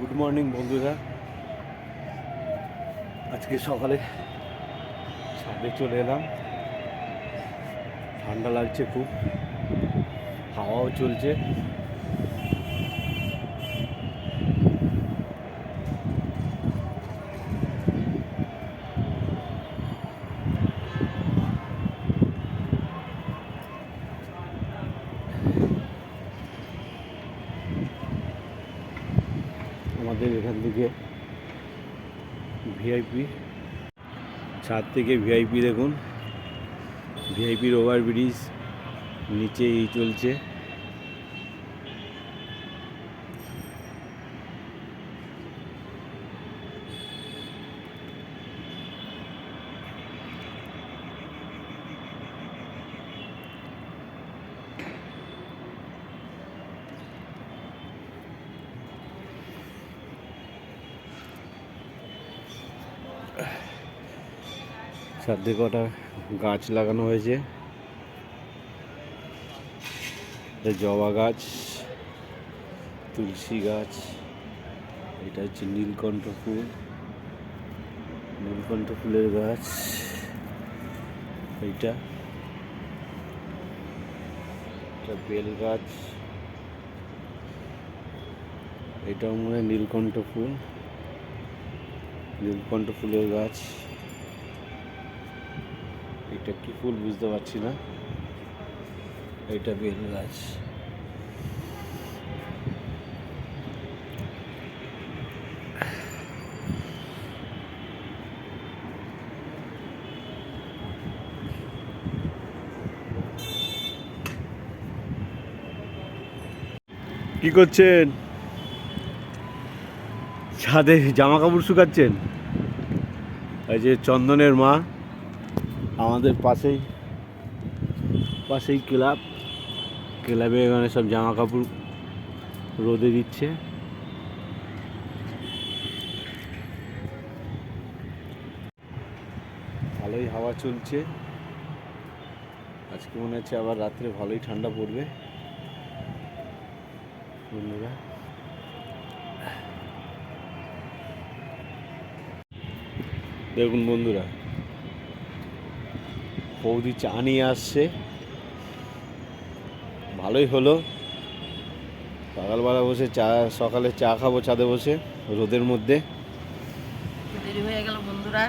Good morning বন্ধুরা। আজকে সকালে ছাদে চলে এলাম। ঠান্ডা লাগছে খুব। হাওয়াও চলছে। আমাদের এখান থেকে ভিআইপি ছাদ থেকে ভিআইপি দেখুন। ভিআইপির ওভার ব্রিজ নিচে এই চলছে। ছাদে কটা গাছ লাগানো হয়েছে। জবা গাছ, তুলসী গাছ, এটা হচ্ছে নীলকণ্ঠ ফুল। নীলকণ্ঠ ফুলের গাছ, এইটা। এটা বেল গাছ। এটাও মনে হয় নীলকণ্ঠ ফুল। নীলকণ্ঠ ফুলের গাছ। এটা কি ফুল বুঝতে পারছি না। এটা বেল গাছ। কি করছেন? ছাদে জামা কাপড় শুকাচ্ছেন? এই যে চন্দনের মা। আমাদের পাশেই পাশেই ক্লাব। ক্লাবে এখানে সব জামা কাপড় রোদে দিচ্ছে। ভালোই হাওয়া চলছে। আজকে মনে হচ্ছে আবার রাত্রে ভালোই ঠান্ডা পড়বে। বন্ধুরা। দেখুন বন্ধুরা বৌদি চা নিয়ে আসছে। ভালোই হলো। সকালবেলা বসে চা সকালে চা খাব ছাদে বসে রোদের মধ্যে। দেরি হয়ে গেল বন্ধুরা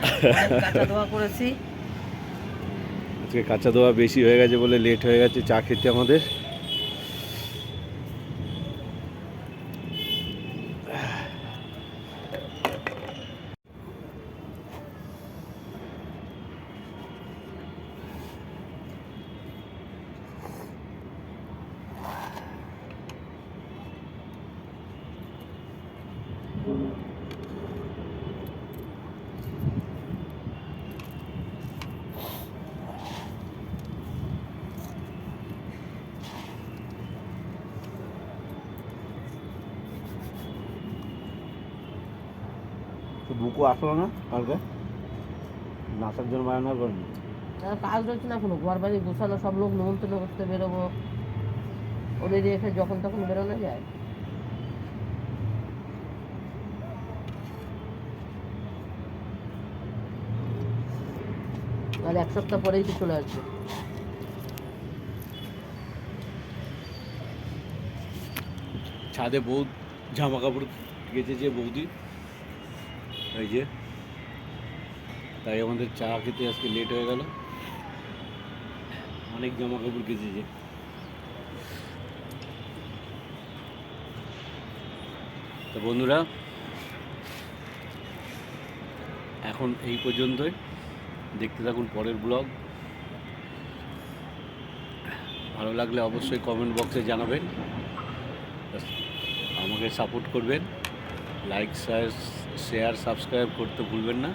কাঁচা ধোয়া করেছি। আজকে কাঁচা দোয়া বেশি হয়ে গেছে বলে লেট হয়ে গেছে চা খেতে আমাদের। বুকু আসলো না কালকে? নাচার জন্য বায়না করেনি? কাজ রয়েছে না কোনো ঘর বাড়ি গোছানো সব লোক নিমন্ত্রণ করতে বেরোবো। ওদের রেখে যখন তখন বেরোনো যায়। আর এক সপ্তাহ পরেই তো চলে আসবে। ছাদে বউ জামা কাপড় গেচেছে বৌদি। এই যে। তাই আমাদের চা খেতে আজকে লেট হয়ে গেল। অনেক জামা কাপড় গেচেছে তো বন্ধুরা, এখন এই পর্যন্তই। দেখতে থাকুন পরের ব্লগ। ভালো লাগলে অবশ্যই কমেন্ট বক্সে জানাবেন। আমাকে সাপোর্ট করবেন। লাইক শেয়ার সাবস্ক্রাইব করতে ভুলবেন না।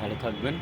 ভালো থাকবেন।